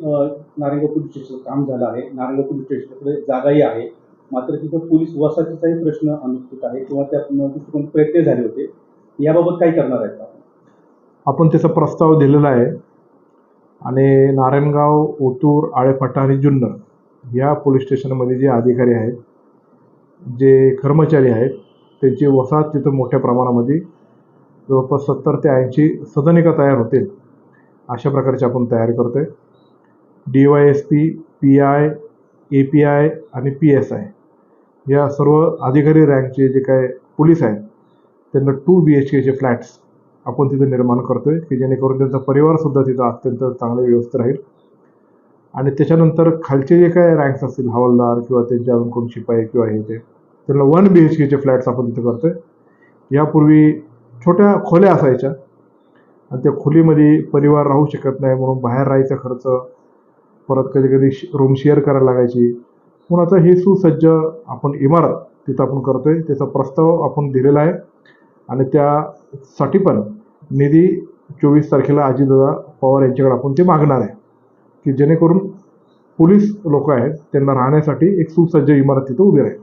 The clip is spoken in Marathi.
नारंग नारायणगाव पोलीस स्टेशनचं काम झालं आहे. नारायणगाव पोलीस स्टेशनकडे जागाही आहे. मात्र तिथं पोलीस वसाहतीचाही प्रश्न अनुत्तरित आहे किंवा त्यात दृष्टिकोन प्रयत्न झाले होते. याबाबत काय करणार आहेत आपण? आपण त्याचा प्रस्ताव दिलेला आहे. आणि नारायणगाव ओतूर आळेफाटा आणि जुन्नर या पोलीस स्टेशनमध्ये जे अधिकारी आहेत जे कर्मचारी आहेत त्यांची वसाहत तिथं मोठ्या प्रमाणामध्ये जवळपास सत्तर ते ऐंशी सदनिका तयार होतील अशा प्रकारची आपण तयारी करतो आहे D Y S P P I A P I आणि पी एस आय. या सर्व अधिकारी रँकचे जे काय पोलीस आहेत त्यांना टू बी एच केचे फ्लॅट्स आपण तिथं निर्माण करतोय की जेणेकरून त्यांचा परिवारसुद्धा तिथं अत्यंत चांगल्या व्यवस्थित राहील. आणि त्याच्यानंतर खालचे जे काय रँक्स असतील हवालदार किंवा त्यांच्या अजून कोण शिपाई किंवा हे ते त्यांना वन बी एच केचे फ्लॅट्स आपण तिथं करतोय. यापूर्वी छोट्या खोल्या असायच्या आणि त्या खोलीमध्ये परिवार राहू शकत नाही म्हणून बाहेर राहायचा खर्च परत कधी कधी रूम शेअर करायला लागायची. पण आता हे सुसज्ज आपण इमारत तिथं आपण करतोय त्याचा प्रस्ताव आपण दिलेला आहे. आणि त्यासाठी पण निधी चोवीस तारखेला अजितदादा पवार यांच्याकडे आपण ते मागणार आहे. की जेणेकरून पोलीस लोक आहेत त्यांना राहण्यासाठी एक सुसज्ज इमारत तिथं उभी राहील.